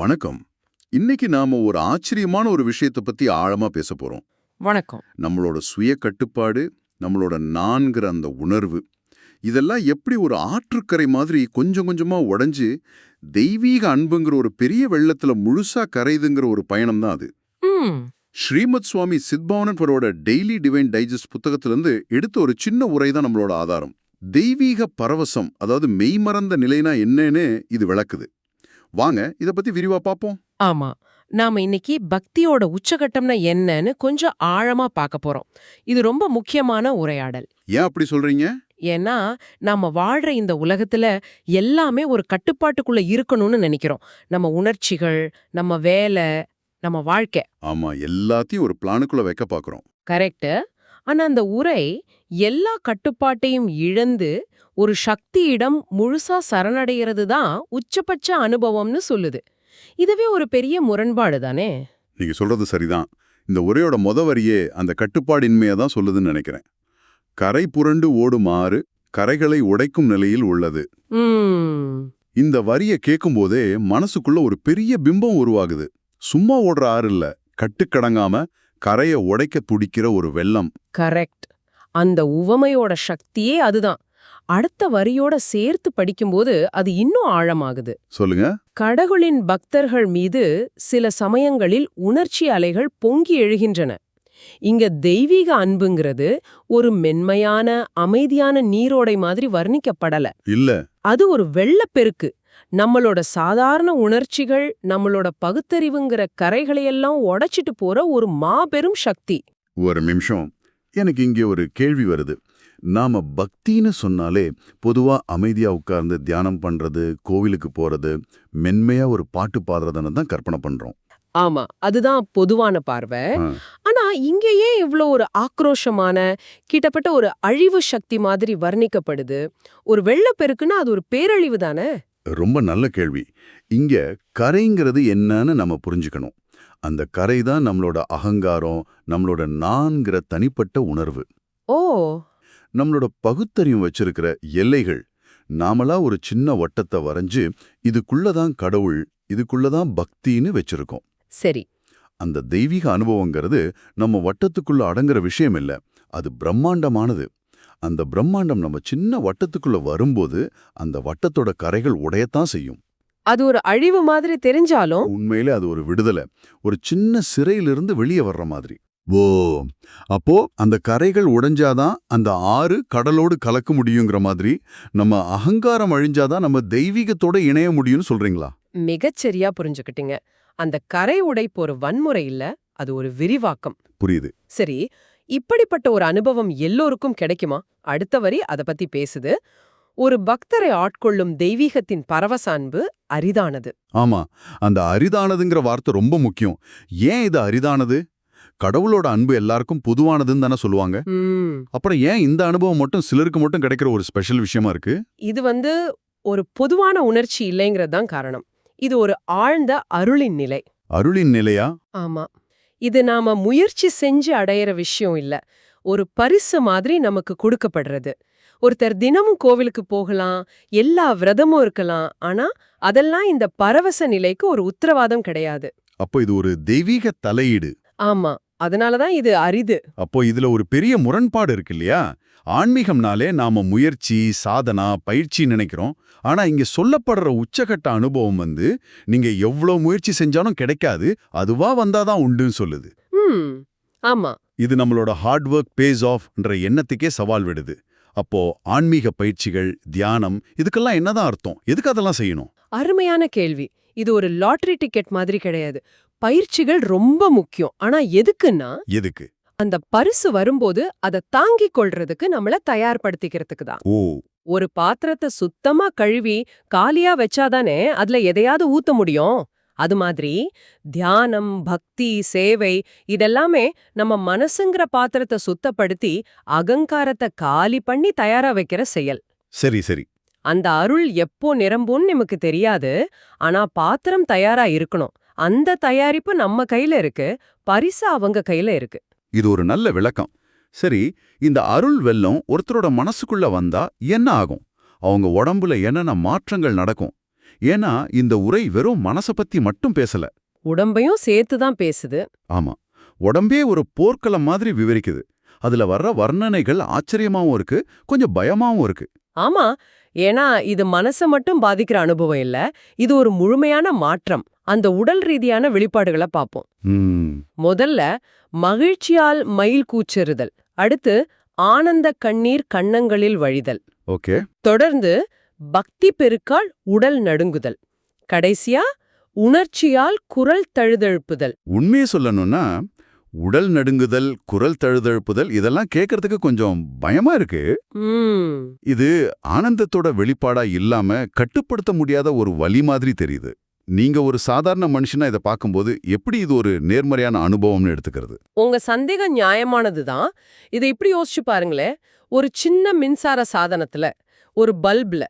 வணக்கம். இன்னைக்கு நாம ஒரு ஆச்சரியமான ஒரு விஷயத்தை பத்தி ஆழமா பேச போறோம். வணக்கம். நம்மளோட சுய கட்டுப்பாடு நம்மளோட நான்கிற அந்த உணர்வு இதெல்லாம் எப்படி ஒரு ஆற்றுக்கரை மாதிரி கொஞ்சம் கொஞ்சமா உடைஞ்சு தெய்வீக அன்புங்கிற ஒரு பெரிய வெள்ளத்துல முழுசா கரையுதுங்கிற ஒரு பயணம் தான் அது. ஸ்ரீமத் சுவாமி சித்பவனப்பரோட டெய்லி டிவைன் டைஜஸ்ட் புத்தகத்திலிருந்து எடுத்த ஒரு சின்ன உரை தான் நம்மளோட ஆதாரம். தெய்வீக பரவசம் அதாவது மெய்மறந்த நிலைனா என்னன்னு இது விளக்குது. வாங்க இத பத்தி விரிவா பார்ப்போம் ஆமா. நாம இன்னைக்கு பக்தியோட உச்சகட்டம்னா என்னன்னு கொஞ்சம் ஆழமா பார்க்க போறோம். இது ரொம்ப முக்கியமான உரையாடல். ஏன் அப்படி சொல்றீங்க? ஏன்னா நாம வாழ்ற இந்த உலகத்துல எல்லாமே ஒரு கட்டுப்பாட்டுக்குள்ள இருக்கணும்னு நினைக்கிறோம். நம்ம உணர்ச்சிகள் நம்ம வேலை நம்ம வாழ்க்கை. ஆமா எல்லாத்தையும் ஒரு பிளானுக்குள்ள வைக்க பாக்குறோம். கரெக்ட் ஆனா அந்த உரை எல்லா கட்டுப்பாட்டையும் இழந்து ஒரு சக்தியிடம் முழுசா சரணடைகிறது தான் உச்சபட்ச அனுபவம்னு சொல்லுது. இதுவே ஒரு பெரிய முரண்பாடு தானே? நீங்க சொல்றது சரிதான். இந்த உரையோட முத வரியே அந்த கட்டுப்பாடின்மையை தான் சொல்லுதுன்னு நினைக்கிறேன். கரை புரண்டு ஓடும் ஆறு கரைகளை உடைக்கும் நிலையில் உள்ளது. இந்த வரியை கேட்கும்போதே மனசுக்குள்ள ஒரு பெரிய பிம்பம் உருவாகுது. சும்மா ஓடுற ஆறு இல்ல. கட்டுக்கடங்காம கரையை உடைக்க துடிக்கிற ஒரு வெள்ளம். கரெக்ட். அந்த உவமையோட சக்தியே அதுதான். அடுத்த வரியோட சேர்த்து படிக்கும்போது அது இன்னும் ஆழமாகுது. சொல்லுங்க. கடவுளின் பக்தர்கள் மீது சில சமயங்களில் உணர்ச்சி அலைகள் பொங்கி எழுகின்றன. இங்க தெய்வீக அன்புங்கிறது ஒரு மென்மையான அமைதியான நீரோடை மாதிரி வர்ணிக்கப்படல. இல்ல. அது ஒரு வெள்ளப்பெருக்கு நம்மளோட சாதாரண உணர்ச்சிகள் நம்மளோட பகுத்தறிவுங்கிற கரைகளையெல்லாம் உடைச்சிட்டு போற ஒரு மாபெரும் சக்தி. ஒரு நிமிஷம். எனக்கு இங்கே ஒரு கேள்வி வருது. நாம பக்தின்னு சொன்னாலே பொதுவா அமைதியா உட்கார்ந்து தியானம் பண்றது கோவிலுக்கு போறது மென்மையா ஒரு பாட்டு பாடுறதுன்னு தான் கற்பனை பண்றோம். ஆமா அதுதான் பொதுவான பார்வை. ஆனா இங்கேயே இவ்ளோ ஒரு ஆக்ரோஷமான கிட்டத்தட்ட ஒரு அழிவு சக்தி மாதிரி வர்ணிக்கப்படுது. ஒரு வெள்ளப்பெருக்குன்னா அது ஒரு பேரழிவு தானே? ரொம்ப நல்ல கேள்வி. இங்க கரைங்கிறது என்னன்னு நம்ம புரிஞ்சுக்கணும். அந்த கரை தான் நம்மளோட அகங்காரம் நம்மளோட நான்கிற தனிப்பட்ட உணர்வு. ஓ! நம்மளோட பகுத்தறிவு வச்சிருக்கிற எல்லைகள் நாமளா ஒரு சின்ன வட்டத்தை வரைஞ்சு இதுக்குள்ளதான் கடவுள் இதுக்குள்ளதான் பக்தின்னு வச்சிருக்கோம். சரி. அந்த தெய்வீக அனுபவங்கிறது நம்ம வட்டத்துக்குள்ள அடங்குற விஷயம் இல்ல. அது பிரம்மாண்டமானது. அந்த பிரம்மாண்டம் நம்ம சின்ன வட்டத்துக்குள்ள வரும்போது அந்த வட்டத்தோட கரைகள் உடையத்தான் செய்யும். அது ஒரு அழிவு மாதிரி தெரிஞ்சாலும் உண்மையிலே அது ஒரு விடுதலை. ஒரு சின்ன சிறையிலிருந்து வெளியே வர்ற மாதிரி. ஓ அப்போ அந்த கரைகள் உடைஞ்சாதான் அந்த ஆறு கடலோடு கலக்க முடியுங்கிற மாதிரி நம்ம அகங்காரம் அழிஞ்சாதான் நம்ம தெய்வீகத்தோட இணைய முடியும்னு சொல்றீங்களா? மிகச்சரியா புரிஞ்சுக்கிட்டீங்க. அந்த கரை உடைப்பு ஒரு வன்முறை இல்ல அது ஒரு விரிவாக்கம். புரியுது. சரி இப்படிப்பட்ட ஒரு அனுபவம் எல்லோருக்கும் கிடைக்குமா? அடுத்த வரி அத பத்தி பேசுது. ஒரு பக்தரை ஆட்கொள்ளும் தெய்வீகத்தின் பரவச அன்பு அரிதானது. ஆமா அந்த அரிதானதுங்கிற வார்த்தை ரொம்ப முக்கியம். ஏன் இது அரிதானது? கடவுளோட அன்பு எல்லாருக்கும் பொதுவானதுன்னு தானே சொல்லுவாங்க. அப்புறம் ஏன் இந்த அனுபவம் மட்டும் சிலருக்கு மட்டும் கிடைக்கிற ஒரு ஸ்பெஷல் விஷயமா இருக்கு? இது வந்து ஒரு பொதுவான உணர்ச்சி இல்லைங்கிறது தான் காரணம். இது ஒரு ஆழ்ந்த அருளின் நிலை. அருளின் நிலையா? ஆமா. இது நாம முயற்சி செஞ்சு அடையிற விஷயம் இல்ல. ஒரு பரிசு மாதிரி நமக்கு கொடுக்கப்படுறது. ஒருத்தர் தினமும் கோவிலுக்கு போகலாம் எல்லா விரதமும் இருக்கலாம் ஆனா அதெல்லாம் இந்த பரவச நிலைக்கு ஒரு உத்தரவாதம் கிடையாது. அப்போ இது ஒரு தெய்வீக தலையீடு. ஆமா அதனாலதான் இது அரிது. அப்போ இதுல ஒரு பெரிய முரண்பாடு இருக்கு இல்லையா? ஆன்மீகம்னாலே நாம முயற்சி சாதனா பயிற்சி நினைக்கிறோம். ஆனா இங்க சொல்லப்படுற உச்சகட்ட அனுபவம் வந்து நீங்க எவ்வளவு முயற்சி செஞ்சாலும் கிடைக்காது அதுவா வந்தாதான் உண்டுன்னு சொல்லுது. ஆமா. இது நம்மளோட ஹார்ட் ஒர்க் பேஸ் ஆஃப்ன்ற எண்ணத்துக்கே சவால் விடுது. அப்போ ஆன்மீக பயிற்சிகள் தியானம் இதுக்கெல்லாம் என்னதான் அர்த்தம்? எதுக்கு அதெல்லாம் செய்யணும்? அருமையான கேள்வி. இது ஒரு லாட்டரி டிக்கெட் மாதிரி கிடையாது. பயிற்சிகள் ரொம்ப முக்கியம். ஆனா எதுக்குன்னா எதுக்கு? அந்த பரிசு வரும்போது அதை தாங்கிக் கொள்றதுக்கு நம்மள தயார்படுத்திக்கிறதுக்கு தான். ஒரு பாத்திரத்தை சுத்தமா கழுவி காலியா வச்சாதானே அதுல எதையாவது ஊத்த முடியும்? அது மாதிரி தியானம் பக்தி சேவை இதெல்லாமே நம்ம மனசுங்கிற பாத்திரத்தை சுத்தப்படுத்தி அகங்காரத்தை காலி பண்ணி தயாரா வைக்கிற செயல். சரி சரி. அந்த அருள் எப்போ நிரம்பும்னு நமக்கு தெரியாது. ஆனா பாத்திரம் தயாரா இருக்கணும். அந்த தயாரிப்பு நம்ம கையில இருக்கு. பரிசு அவங்க கையில இருக்கு. இது ஒரு நல்ல விளக்கம். சரி இந்த அருள் வெள்ளம் ஒருத்தரோட மனசுக்குள்ள வந்தா என்ன ஆகும்? அவங்க உடம்புல என்னென்ன மாற்றங்கள் நடக்கும்? ஏன்னா இந்த உரை வெறும் மனச பத்தி மட்டும் பேசல. உடம்பையும் சேர்த்து தான் பேசுது. ஆமா. உடம்பே ஒரு போர்க்களம் மாதிரி விவரிக்குது. அதுல வர்ற வர்ணனைகள் ஆச்சரியமாவும் இருக்கு கொஞ்சம் பயமாவும் இருக்கு. ஆமா. ஏன்னா இது மனச மட்டும் பாதிக்கிற அனுபவம் இல்ல. இது ஒரு முழுமையான மாற்றம். அந்த உடல் ரீதியான வெளிப்பாடுகளை பார்ப்போம் முதல்ல மகிழ்ச்சியால் மயில் கூச்செறுதல். அடுத்து ஆனந்த கண்ணீர் கன்னங்களில் வழிதல். ஓகே. தொடர்ந்து பக்தி பெருக்கால் உடல் நடுங்குதல். கடைசியா உணர்ச்சியால் குரல் தழுதழுப்புதல். உண்மையை சொல்லணும்னா உடல் நடுங்குதல் குரல் தழுதழுப்புதல் இதெல்லாம் கேட்கறதுக்கு கொஞ்சம் பயமா இருக்கு. இது ஆனந்தத்தோட வெளிப்பாடா இல்லாம கட்டுப்படுத்த முடியாத ஒரு வலி மாதிரி தெரியுது. நீங்க ஒரு சாதாரண மனுஷனா இதை பார்க்கும்போது எப்படி இது ஒரு நேர்மறையான அனுபவம்னு எடுத்துக்கிறது? உங்க சந்தேகம் நியாயமானதுதான். இதை இப்படி யோசிச்சு பாருங்களேன் ஒரு சின்ன மின்சார சாதனத்துல ஒரு பல்ப்ல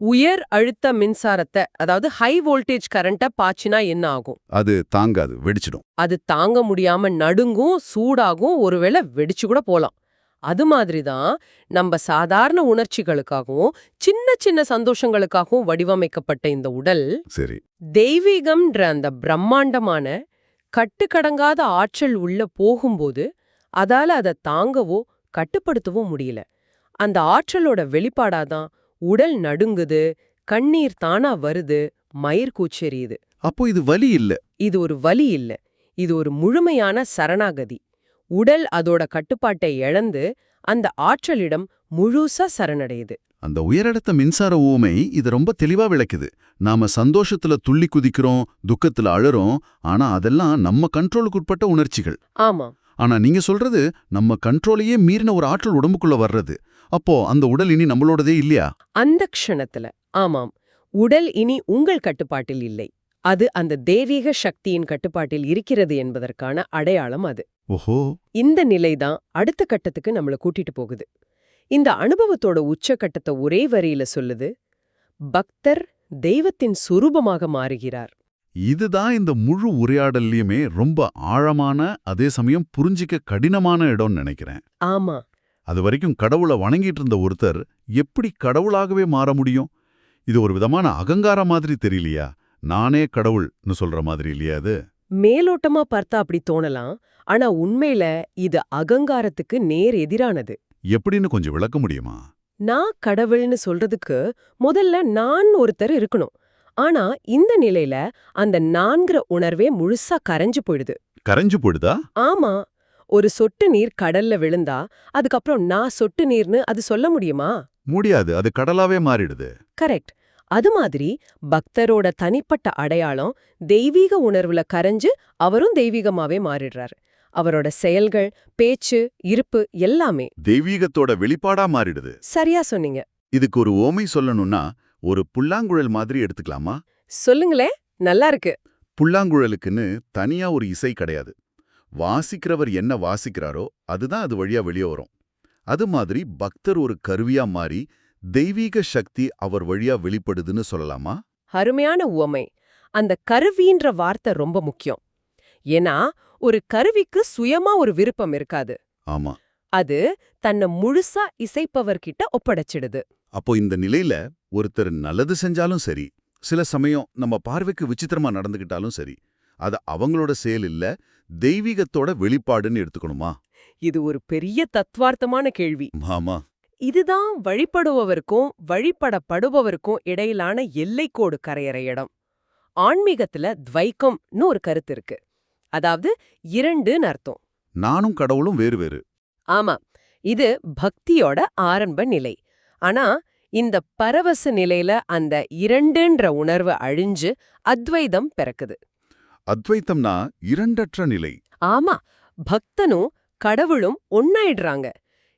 உயர் அழுத்த மின்சாரத்தை அதாவது ஹை வோல்டேஜ் கரண்ட்டை பாய்ச்சினா என்ன ஆகும்? அது தாங்காது வெடிச்சிடும். அது தாங்க முடியாம நடுங்கும் சூடாகும் ஒருவேளை வெடிச்சு கூட போலாம். அது மாதிரி தான் நம்ம சாதாரண உணர்ச்சிகளுக்காகவும் சின்ன சின்ன சந்தோஷங்களுக்காகவும் வடிவமைக்கப்பட்ட இந்த உடல் சரி. தெய்வீகம்ன்ற அந்த பிரம்மாண்டமான கட்டுக்கடங்காத ஆற்றல் உள்ள போகும்போது அதால அதை தாங்கவோ கட்டுப்படுத்தவோ முடியல. அந்த ஆற்றலோட வெளிப்பாடாதான் உடல் நடுங்குது கண்ணீர் தானா வருது மயிர் கூச்செறியுது அப்போ இது வலி இல்ல. இது ஒரு வலி இல்ல. இது ஒரு முழுமையான சரணாகதி. உடல் அதோட கட்டுப்பாட்டை இழந்து அந்த ஆற்றலிடம் முழுசா சரணடையுது. அந்த உயரடுத்த மின்சார ஊமை இது ரொம்ப தெளிவா விளக்குது. நாம சந்தோஷத்துல துள்ளி குதிக்கிறோம் துக்கத்துல அழறோம் ஆனா அதெல்லாம் நம்ம கண்ட்ரோலுக்கு உட்பட்ட உணர்ச்சிகள். ஆமா. ஆனா நீங்க சொல்றது நம்ம கண்ட்ரோலையே மீறின ஒரு ஆற்றல் உடம்புக்குள்ள வர்றது. அப்போ அந்த உடல் இனி நம்மளோடதே இல்லையா? அந்த க்ஷணத்துல ஆமாம். உடல் இனி உங்கள் கட்டுப்பாட்டில் இல்லை. அது அந்த தெய்வீக சக்தியின் கட்டுப்பாட்டில் இருக்கிறது என்பதற்கான அடையாளம் அது. ஓஹோ. இந்த நிலைதான் அடுத்த கட்டத்துக்கு நம்மள கூட்டிட்டு போகுது. இந்த அனுபவத்தோட உச்சக்கட்டத்தை ஒரே வரியில சொல்லுது பக்தர் தெய்வத்தின் சுரூபமாக மாறுகிறார். இதுதான் இந்த முழு உரையாடல்லையுமே ரொம்ப ஆழமான அதே சமயம் புரிஞ்சிக்க கடினமான இடம்னு நினைக்கிறேன். ஆமா. அது வரைக்கும் கடவுளை வணங்கிட்டு இருந்த ஒருத்தர் எப்படி கடவுளாகவே மாற முடியும்? இது ஒரு விதமான அகங்காரம் மாதிரி தெரியலையா? நானே கடவுள்னு சொல்ற மாதிரி இல்லையா அது மேலோட்டமா பார்த்தா அப்படி தோணலாம். ஆனா உண்மையில இது அகங்காரத்துக்கு நேர் எதிரானது. எப்படின்னு கொஞ்சம் விளக்க முடியுமா? நான் கடவுள்னு சொல்றதுக்கு முதல்ல நான் ஒருத்தர் இருக்கணும். ஆனா இந்த நிலையில அந்த நான்கிற உணர்வே முழுசா கரைஞ்சு போயிடுது. கரைஞ்சு போயிடுதா? ஆமா. ஒரு சொட்டு நீர் கடல்ல விழுந்தா அதுக்கப்புறம் நான் சொட்டு நீர்னு அது சொல்ல முடியுமா? முடியாது. அது கடலாவே மாறிடுது. கரெக்ட். அது மாதிரி பக்தரோட தனிப்பட்ட அடையாளம் தெய்வீக உணர்வுல கரைஞ்சு அவரும் தெய்வீகமாவே மாறிடுறாரு. அவரோட செயல்கள் பேச்சு இருப்பு எல்லாமே தெய்வீகத்தோட வெளிப்பாடா மாறிடுது. சரியா சொன்னீங்க. இதுக்கு ஒரு ஓமை சொல்லணும்னா ஒரு புல்லாங்குழல் மாதிரி எடுத்துக்கலாமா? சொல்லுங்களேன் நல்லா இருக்கு. புல்லாங்குழலுக்குன்னு தனியா ஒரு இசை கிடையாது. வாசிக்கிறவர் என்ன வாசிக்கிறாரோ அதுதான் அது வழியா வெளியே வரும். அது மாதிரி பக்தர் ஒரு கருவியா மாறி தெய்வீக சக்தி அவர் வழியா வெளிப்படுதுன்னு சொல்லலாமா? அருமையான உவமை. அந்த கருவின்ற வார்த்தை ரொம்ப முக்கியம். ஏன்னா ஒரு கருவிக்கு சுயமா ஒரு விருப்பம் இருக்காது. ஆமா. அது தன்னை முழுசா இசைப்பவர்கிட்ட ஒப்படைச்சிடுது. அப்போ இந்த நிலையில ஒருத்தர் நல்லது செஞ்சாலும் சரி சில சமயம் நம்ம பார்வைக்கு விசித்திரமா நடந்துக்கிட்டாலும் சரி அது அவங்களோட செயல் இல்ல தெய்வீகத்தோட வெளிப்பாடுன்னு எடுத்துக்கணுமா? இது ஒரு பெரிய தத்துவார்த்தமான கேள்வி. ஆமா. இதுதான் வழிபடுபவருக்கும் வழிபடப்படுபவருக்கும் இடையிலான எல்லைக்கோடு கரையற இடம். ஆன்மீகத்துல துவைக்கம்னு ஒரு கருத்து இருக்கு. அதாவது இரண்டுன்னு அர்த்தம். நானும் கடவுளும் வேறு வேறு. ஆமா இது பக்தியோட ஆரம்ப நிலை. ஆனா இந்த பரவச நிலையில அந்த இரண்டுன்ற உணர்வு அழிஞ்சு அத்வைதம் பிறக்குது. அத்வைத்தம்னா இரண்டற்ற நிலை. ஆமா பக்தனும் கடவுளும் ஒன்னாயிடுறாங்க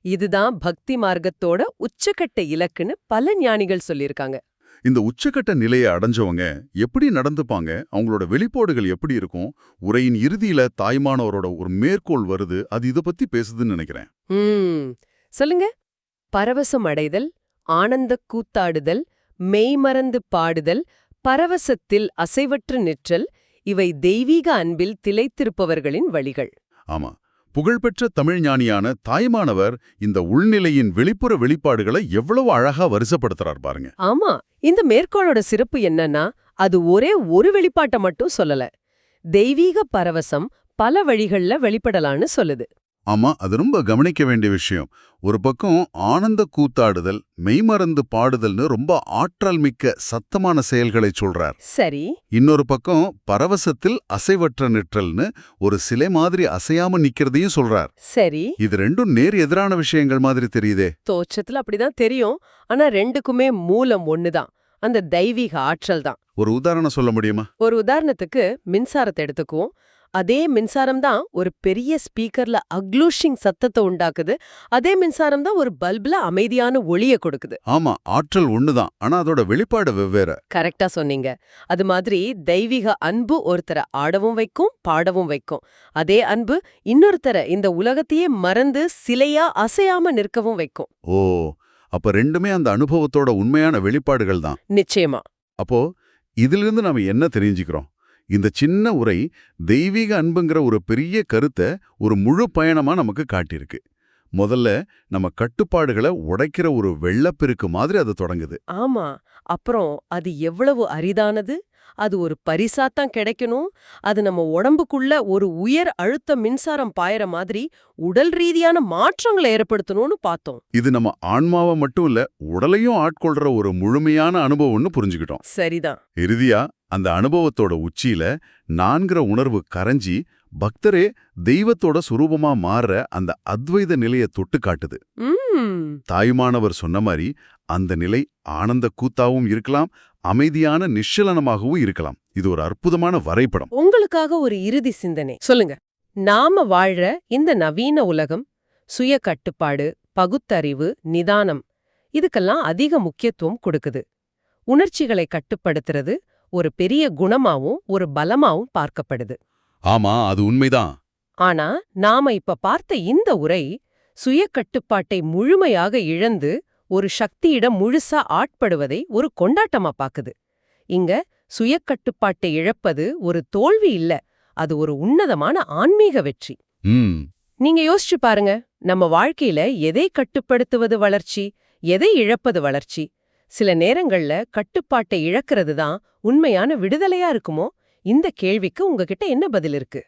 இதுதான் பக்தி மார்க்கத்தோட உச்சக்கட்ட இலக்குன்னு பல ஞானிகள் சொல்லியிருக்காங்க. இந்த உச்சக்கட்ட நிலையை அடைஞ்சவங்க எப்படி நடந்துப்பாங்க? அவங்களோட வெளிப்பாடுகள் எப்படி இருக்கும்? உரையின் இறுதியில தாய்மானவரோட ஒரு மேற்கோள் வருது. அது இத பத்தி பேசுதுன்னு நினைக்கிறேன். சொல்லுங்க. பரவசம் அடைதல் ஆனந்தக் கூத்தாடுதல் மெய்மறந்து பாடுதல் பரவசத்தில் அசைவற்று நிற்றல் இவை தெய்வீக அன்பில் திளைத்திருப்பவர்களின் வழிகள். ஆமா. புகழ்பெற்ற தமிழ் ஞானியான தாய்மானவர் இந்த உள்நிலையின் வெளிப்புற வெளிப்பாடுகளை எவ்வளவு அழகா வரிசைப்படுத்துறார் பாருங்க. ஆமா இந்த மேற்கோளோட சிறப்பு என்னன்னா அது ஒரே ஒரு வெளிப்பாட்டை மட்டும் சொல்லல. தெய்வீக பரவசம் பல வழிகள்ல வெளிப்படலான்னு சொல்லுது. ஆமா அது ரொம்ப கவனிக்க வேண்டிய விஷயம். ஒரு பக்கம் ஆனந்த கூத்தாடுதல் மெய்மறந்து பாடுதல்னு ரொம்ப ஆற்றல் மிக்க சத்தமான செயல்களை சொல்றார். சரி. இன்னொரு பக்கம் பரவசத்தில் அசைவற்ற நிற்றல்னு ஒரு சிலை மாதிரி அசையாம நிக்கிறதையும் சொல்றார். சரி. இது ரெண்டும் நேர் எதிரான விஷயங்கள் மாதிரி தெரியுதே. தோற்றத்துல அப்படிதான் தெரியும். ஆனா ரெண்டுக்குமே மூலம் ஒண்ணுதான். அந்த தெய்வீக ஆற்றல் தான். ஒரு உதாரணம் சொல்ல முடியுமா? ஒரு உதாரணத்துக்கு மின்சாரத்தை எடுத்துக்குவோம். அதே மின்சாரம் தான் ஒரு பெரிய ஸ்பீக்கர்ல அக்ளூஷிங் சத்தத்தை உண்டாக்குது. அதே மின்சாரம் தான் ஒரு பல்ப்ல அமைதியான ஒளிய கொடுக்குது. ஆமா ஆற்றல் ஒண்ணுதான் ஆனா அதோட வெளிப்பாடு வெவ்வேறு. கரெக்டா சொன்னீங்க. அது மாதிரி தெய்வீக அன்பு ஒருத்தரை ஆடவும் வைக்கும் பாடவும் வைக்கும். அதே அன்பு இன்னொருத்தரை இந்த உலகத்தையே மறந்து சிலையா அசையாம நிற்கவும் வைக்கும். ஓ அப்ப ரெண்டுமே அந்த அனுபவத்தோட உண்மையான வெளிப்பாடுகள் தான். நிச்சயமா. அப்போ இதிலிருந்து நாம என்ன தெரிஞ்சுக்கிறோம்? இந்த சின்ன உரை தெய்வீக அன்புங்கிற ஒரு பெரிய கருத்தை ஒரு முழு பயணமா நமக்கு காட்டியிருக்கு. முதல்ல நம்ம கட்டுப்பாடுகளை உடைக்கிற ஒரு வெள்ளப்பெருக்கு மாதிரி அது தொடங்குது. ஆமா. அப்புறம் அது எவ்வளவு அரிதானது? அது ஒரு பரிசாத்தான் கிடைக்கணும். அது நம்ம உடம்புக்குள்ள ஒரு உயர் அழுத்த மின்சாரம் பாயற மாதிரி உடல் ரீதியான மாற்றங்களை ஏற்படுத்தணும்னு பார்த்தோம். இது நம்ம ஆன்மாவை மட்டும் இல்ல உடலையும் ஆட்கொள்ற ஒரு முழுமையான அனுபவம்னு புரிஞ்சுக்கிட்டோம். சரிதான். இறுதியா அந்த அனுபவத்தோட உச்சியில நான்கிற உணர்வு கரைஞ்சி பக்தரே தெய்வத்தோட சுரூபமா மாறுற அந்த அத்வைத நிலையை தொட்டு காட்டுது. தாயுமானவர் சொன்ன மாதிரி அந்த நிலை ஆனந்த கூத்தாவும் இருக்கலாம் அமைதியான நிശ്ചலனமாகவும் இருக்கலாம். இது ஒரு அற்புதமான வரைபடம். உங்களுக்காக ஒரு இறுதி சிந்தனை. சொல்லுங்க. நாம வாழ்ற இந்த நவீன உலகம் சுய கட்டுப்பாடு பகுத்தறிவு நிதானம் இதுக்கெல்லாம் அதிக முக்கியத்துவம் கொடுக்குது. உணர்ச்சிகளை கட்டுப்படுத்துறது ஒரு பெரிய குணமாவும் ஒரு பலமாவும் பார்க்கப்படுது. ஆமா அது உண்மைதான். ஆனா நாம இப்ப பார்த்த இந்த உரை சுய கட்டுப்பாட்டை முழுமையாக இழந்து ஒரு சக்தியிடம் முழுசா ஆட்படுவதை ஒரு கொண்டாட்டமா பாக்குது. இங்க சுய கட்டுப்பாட்டை இழப்பது ஒரு தோல்வி இல்ல அது ஒரு உன்னதமான ஆன்மீக வெற்றி. நீங்க யோசிச்சு பாருங்க நம்ம வாழ்க்கையில எதை கட்டுப்படுத்துவது வளர்ச்சி எதை இழப்பது வளர்ச்சி? சில நேரங்கள்ல கட்டுப்பாட்டை இழக்கிறது தான் உண்மையான விடுதலையா இருக்குமோ? இந்த கேள்விக்கு உங்ககிட்ட என்ன பதில் இருக்கு?